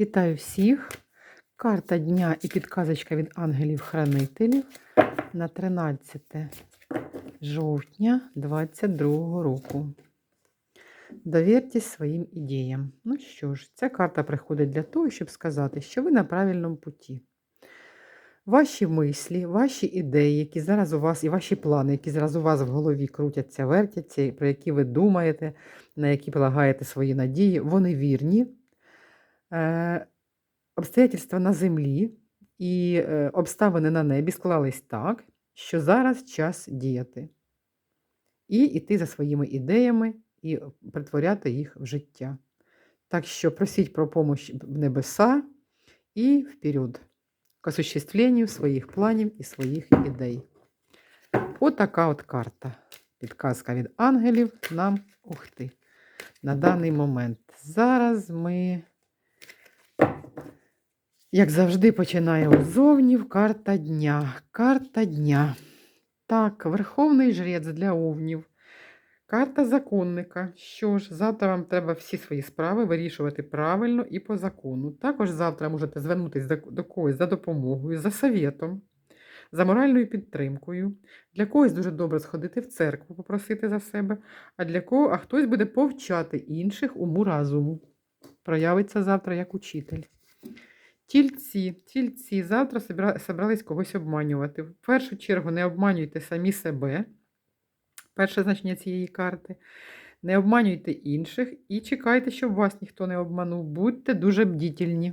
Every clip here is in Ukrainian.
Вітаю всіх! Карта дня і підказочка від ангелів-хранителів на 13 жовтня 2022 року. Довіртесь своїм ідеям. Ну що ж, ця карта приходить для того, щоб сказати, що ви на правильному путі. Ваші мислі, ваші ідеї, які зараз у вас, і ваші плани, які зараз у вас в голові крутяться, вертяться, про які ви думаєте, на які полагаєте свої надії, вони вірні. Е, обстоятельства на землі і е, обставини на небі склались так, що зараз час діяти. І йти за своїми ідеями і притворяти їх в життя. Так що просіть про помощь в небеса і вперед к осуществлению своїх планів і своїх ідей. Отака от карта. Підказка від ангелів нам ухти. На даний момент. Зараз ми, як завжди, починаємо ззовні карта дня. Карта дня. Так, Верховний жрець для овнів. Карта законника. Що ж, завтра вам треба всі свої справи вирішувати правильно і по закону. Також завтра можете звернутися до когось за допомогою, за совєтом, за моральною підтримкою. Для когось дуже добре сходити в церкву, попросити за себе, а для кого, а хтось буде повчати інших уму разуму. Проявиться завтра як учитель. Тільці, тільці завтра собрались когось обманювати. В першу чергу не обманюйте самі себе. Перше значення цієї карти. Не обманюйте інших і чекайте, щоб вас ніхто не обманув. Будьте дуже бдітельні.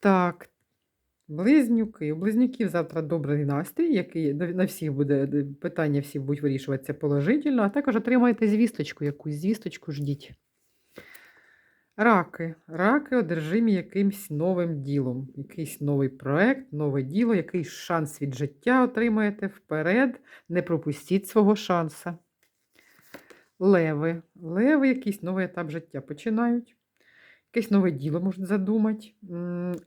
Так, близнюки. У близнюків завтра добрий настрій, який на всіх буде питання всі будуть вирішуватися положительно, а також отримаєте звісточку якусь, звісточку ждіть. Раки. Раки одержимі якимсь новим ділом, якийсь новий проект, нове діло, якийсь шанс від життя отримаєте вперед. Не пропустіть свого шанса. Леви. Леви якийсь новий етап життя починають. Якесь нове діло можуть задумати.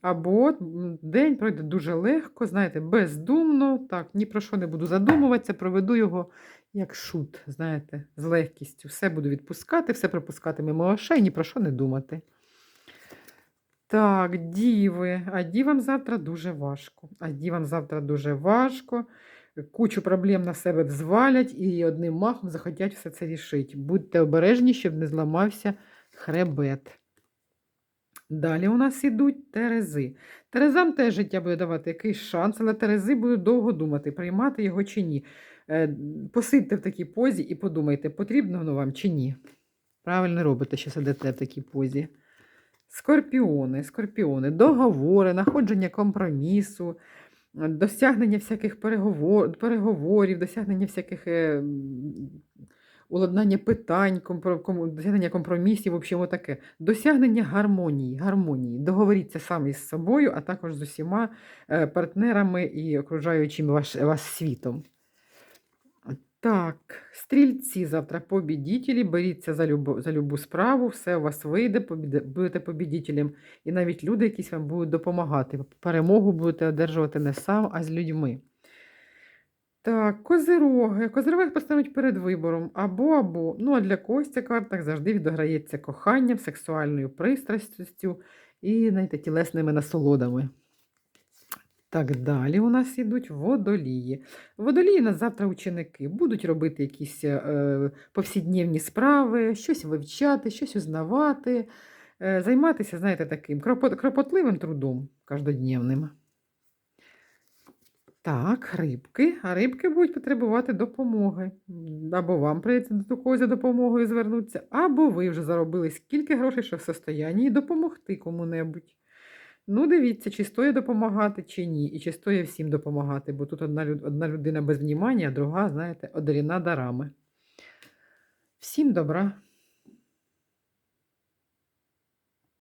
Або день пройде дуже легко, знаєте, бездумно. Так, ні про що не буду задумуватися, проведу його як шут, знаєте, з легкістю. Все буду відпускати, все пропускати мимо очей, ні про що не думати. Так, діви. А дівам завтра дуже важко. А дівам завтра дуже важко. Кучу проблем на себе взвалять і одним махом захотять все це рішити. Будьте обережні, щоб не зламався хребет. Далі у нас ідуть терези. Терезам теж життя буде давати якийсь шанс, але терези будуть довго думати, приймати його чи ні. Е, Посидьте в такій позі і подумайте, потрібно воно вам чи ні. Правильно робите, що сидите в такій позі. Скорпіони, скорпіони, договори, знаходження компромісу, досягнення всяких переговор, переговорів, досягнення всяких е, уладнання питань, досягнення компромісів, в общем, таке. Досягнення гармонії, гармонії. Договоріться самі з собою, а також з усіма е, партнерами і окружаючим ваш, вас світом. Так, стрільці завтра побідітелі, беріться за любу, за любу справу, все у вас вийде, будете побідітелем. І навіть люди якісь вам будуть допомагати. Перемогу будете одержувати не сам, а з людьми. Так, козироги. Козироги постануть перед вибором або або. Ну, а для когось ця карта завжди відограється коханням, сексуальною пристрастю і знаєте, тілесними насолодами. Так, далі у нас йдуть водолії. Водолії на завтра ученики будуть робити якісь е, повсякдневні справи, щось вивчати, щось узнавати, е, займатися, знаєте, таким кропот- кропотливим трудом каждодневним. Так, рибки. А рибки будуть потребувати допомоги. Або вам прийдеться до когось за допомогою звернутися, або ви вже заробили скільки грошей, що в состоянні допомогти кому-небудь. Ну, дивіться, чи стоїть допомагати, чи ні, і чи стоїть всім допомагати, бо тут одна, одна людина без внімання, а друга, знаєте, одарена дарами. Всім добра!